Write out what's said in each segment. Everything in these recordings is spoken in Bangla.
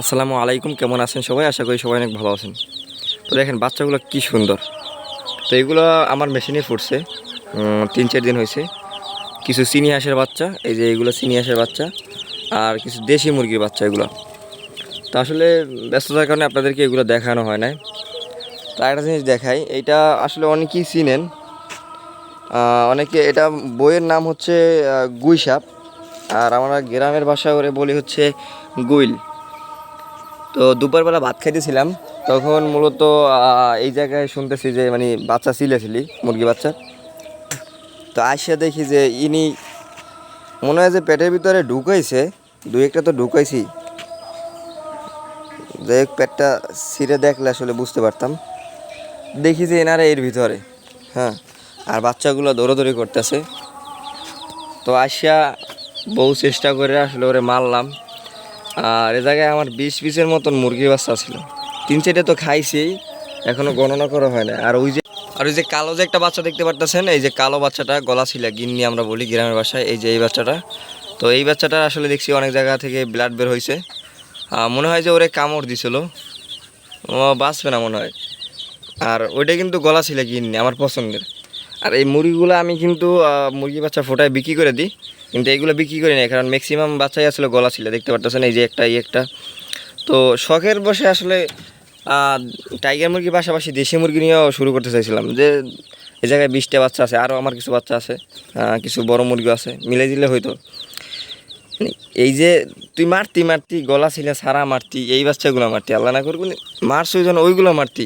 আসসালামু আলাইকুম কেমন আছেন সবাই? আশা করি সবাই অনেক ভালো আছেন। তো দেখেন বাচ্চাগুলো কি সুন্দর। তো এগুলো আমার মেশিনে ফুটছে। তিন চার দিন হয়েছে। কিছু চিনি হাঁসের বাচ্চা এই যে এগুলো চিনি হাঁসের বাচ্চা আর কিছু দেশি মুরগির বাচ্চা এগুলো। তো আসলে ব্যস্ততার কারণে আপনাদেরকে এগুলো দেখানো হয় না তো একটা জিনিস দেখাই এইটা আসলে অনেকেই চিনেন। অনেকে এটা বইয়ের নাম হচ্ছে আহ, গুই সাপ। আর আমরা গ্রামের ভাষায় ওরে বলি হচ্ছে গুইল। তো দুপুরবেলা ভাত খাইতেছিলাম। তখন মূলত এই জায়গায় শুনতেছি যে মানে বাচ্চা ছিলেছিলি মুরগি বাচ্চা। তো আসিয়া দেখি যে, ইনি মনে হয় যে পেটের ভিতরে ঢুকাইছে দু একটা তো ঢুকাইছি। যে পেটটা ছিঁড়ে দেখলে আসলে বুঝতে পারতাম। দেখি যে এনারা এর ভিতরে হ্যাঁ আর বাচ্চাগুলো দৌড়াদৌড়ি করতেছে। তো আসিয়া বহু চেষ্টা করে আসলে ওরে মারলাম। আর এ জায়গায় আমার বিশ পিসের মতন মুরগির বাচ্চা ছিল। তিন চারটে তো খাইছি এখনও গণনা করা হয় না আর ওই যে আর ওই যে কালো যে একটা বাচ্চা দেখতে পারতেছেন, এই যে কালো বাচ্চাটা, গলা ছিল গিন্নি আমরা বলি গ্রামের বাসায়, এই যে এই বাচ্চাটা। তো এই বাচ্চাটা আসলে দেখছি অনেক জায়গা থেকে ব্লাড বের হয়েছে মনে হয় যে ওরে কামড় দিছিল। বাঁচবে না মনে হয়। আর ওইটা কিন্তু গলা ছিল গিন্নি, আমার পছন্দের। আর এই মুরগিগুলো আমি কিন্তু মুরগি বাচ্চা ফোটায় বিক্রি করে দিই। কিন্তু এইগুলো বিক্রি করি না কারণ ম্যাক্সিমাম বাচ্চাই আসলে গলা ছিল, দেখতে পারতেছেন এই যে একটা, এই একটা। তো শখের বসে আসলে টাইগার মুরগির পাশাপাশি দেশি মুরগি নিয়েও শুরু করতে চাইছিলাম, যে এই জায়গায় বিশটা বাচ্চা আছে, আরও আমার কিছু বাচ্চা আছে কিছু বড় মুরগি আছে, মিলে দিলে হয়তো। মানে এই যে তুই মারতি মারতি, গলা ছিল সারা মারতি, এই বাচ্চাগুলো মারতি, আল্লাহ না করবি মারছ ওই জন্য ওইগুলো মারতি।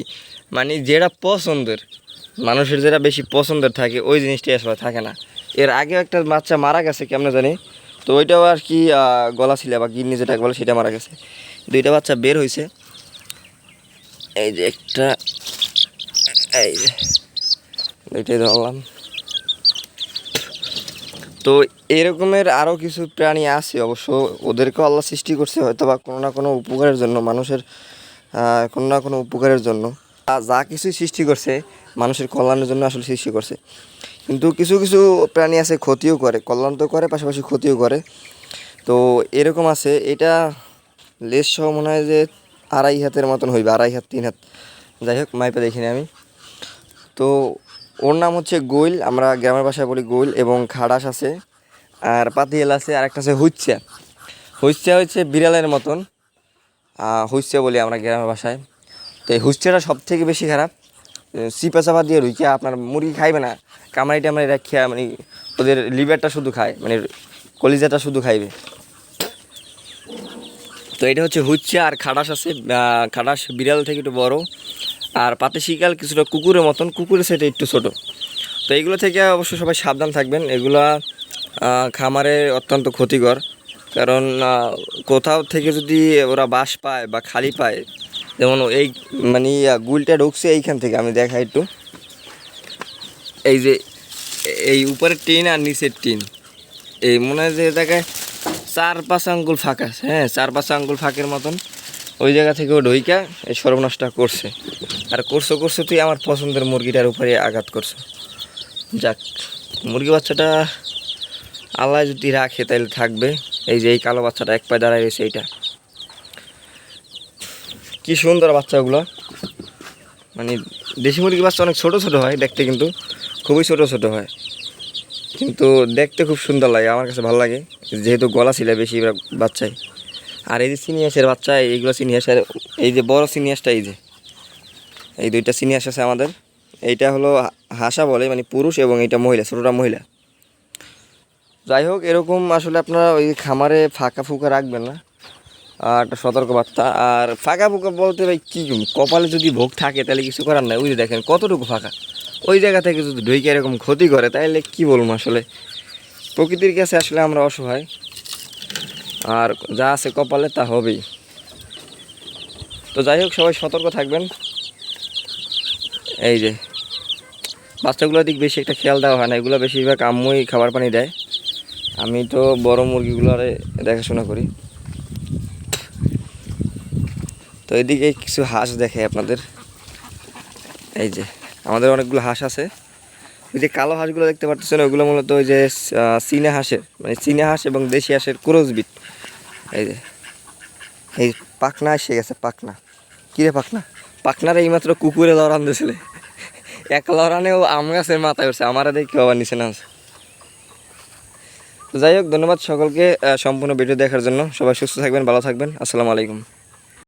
মানে যেটা পছন্দের, মানুষের যেটা বেশি পছন্দের থাকে, ওই জিনিসটাই আসলে থাকে না। এর আগেও একটা বাচ্চা মারা গেছে, কেমন জানি? তো ওইটাও আর কি গলা ছিল বা গিন্নি যেটা বলে সেটা মারা গেছে। দুইটা বাচ্চা বের হয়েছে এই যে একটা, এই যে, দুইটাই ধরলাম। তো এরকমের আরও কিছু প্রাণী আছে অবশ্য, ওদেরকেও আল্লাহ সৃষ্টি করছে হয়তো বা কোনো না কোনো উপকারের জন্য, মানুষের কোনো না কোনো উপকারের জন্য। যা কিছুই সৃষ্টি করছে, মানুষের কল্যাণের জন্য আসলে সৃষ্টি করছে। কিন্তু কিছু কিছু প্রাণী আছে ক্ষতিও করে কল্যাণ তো করে, পাশাপাশি ক্ষতিও করে। তো এরকম আছে, এটা লেস সহ মনে হয় যে আড়াই হাতের মতন হইবে, আড়াই হাত, তিন হাত। যাই হোক, মাইপে দেখিনি আমি। তো ওর নাম হচ্ছে গোইল, আমরা গ্রামের ভাষায় বলি গোইল, এবং খাড়াস আছে, আর পাতিয়েল আছে আর একটা আছে হুইচ্চা হুইচ্চা হচ্ছে বিড়ালের মতন। হুইচ্চা বলি আমরা গ্রামের ভাষায়। তো এই হুইচ্চাটা সব থেকে বেশি খারাপ। চিপা চাপা দিয়ে রুইকে আপনার মুরগি খাইবে না। কামড়াই টামড়াই রাখিয়া মানে ওদের লিভারটা শুধু খায় মানে কলিজাটা শুধু খাইবে। তো এটা হচ্ছে হুচ্ছে আর খাটাস আছে খাটাস বিড়াল থেকে একটু বড়। আর পাতে শিকাল কিছুটা কুকুরের মতন, কুকুরের সাথে একটু ছোট। তো এইগুলো থেকে অবশ্য সবাই সাবধান থাকবেন, এগুলা খামারে অত্যন্ত ক্ষতিকর। কারণ কোথাও থেকে যদি ওরা বাস পায় বা খালি পায় যেমন এই মানে গুলটা ঢুকছে এইখান থেকে, আমি দেখা একটু। এই যে, এই উপরের টিন আর নিচের টিন। এই মনে হয় যে জায়গায় চার পাঁচ আঙ্গুল ফাঁকা হ্যাঁ চার পাঁচ আঙ্গুল ফাঁকের মতন। ওই জায়গা থেকে ও ঢইকা এই সর্বনাশটা করছে। আর করছ করছ তুই আমার পছন্দের মুরগিটার উপরে আঘাত করছ। যাক, মুরগি বাচ্চাটা আল্লাহ যদি রাখে তাহলে থাকবে। এই যে এই কালো বাচ্চাটা এক পায়ে দাঁড়ায় রয়েছে এইটা। কি সুন্দর বাচ্চাগুলো। মানে দেশি মুরগির বাচ্চা অনেক ছোট ছোট হয় দেখতে কিন্তু, খুবই ছোট ছোট হয়। কিন্তু দেখতে খুব সুন্দর লাগে, আমার কাছে ভালো লাগে। যেহেতু গলা ছিল বেশি বাচ্চায়। আর এই যে সিনিয়াসের বাচ্চা, এইগুলো সিনিয়াসের এই যে বড় সিনিয়াসটা এই যে, এই দুইটা সিনিয়াস আছে আমাদের। এইটা হলো হাসা বলে মানে পুরুষ এবং এইটা মহিলা, ছোটোটা মহিলা। যাই হোক, এরকম আসলে আপনারা ওই খামারে ফাঁকা ফুকা রাখবেন না। একটা সতর্কবার্তা। আর ফাঁকা ফুকা বলতে ভাই কী কপালে যদি ভোগ থাকে তাহলে কিছু করার নাই। ওই দেখেন, কতটুকু ফাঁকা? ওই জায়গা থেকে যদি ঢুকে এরকম ক্ষতি করে, তাহলে কি বলব আসলে? প্রকৃতির কাছে আসলে আমরা অসহায়। আর যা আছে কপালে তা হবেই। তো যাই হোক, সবাই সতর্ক থাকবেন। এই যে, বাচ্চাগুলোর দিক বেশি একটা খেয়াল দেওয়া হয় না। এগুলো বেশিরভাগ আম্মুই খাবার পানি দেয়। আমি তো বড় মুরগিগুলোর দেখাশোনা করি। তো এদিকে কিছু হাঁস দেখে আপনাদের। এই যে, আমাদের অনেকগুলো হাঁস আছে। ওই যে কালো হাঁসগুলো দেখতে পাচ্ছেন ওইগুলো মূলত ওই যে চীনা হাঁসের মানে চীনা হাঁস এবং দেশি হাঁসের ক্রোজ বিট এই যে, এই পাকনা এসে গেছে পাকনা কিরে পাকনা পাকনারে এইমাত্র কুকুরে লড়ান দিয়েছিলে। এক লড়ানেও আম গাছের মাথায় উঠছে, আমারা দেখি আবার নিচে নামছে। যাই হোক, ধন্যবাদ সকলকে সম্পূর্ণ ভিডিও দেখার জন্য। সবাই সুস্থ থাকবেন, ভালো থাকবেন। আসসালামু আলাইকুম।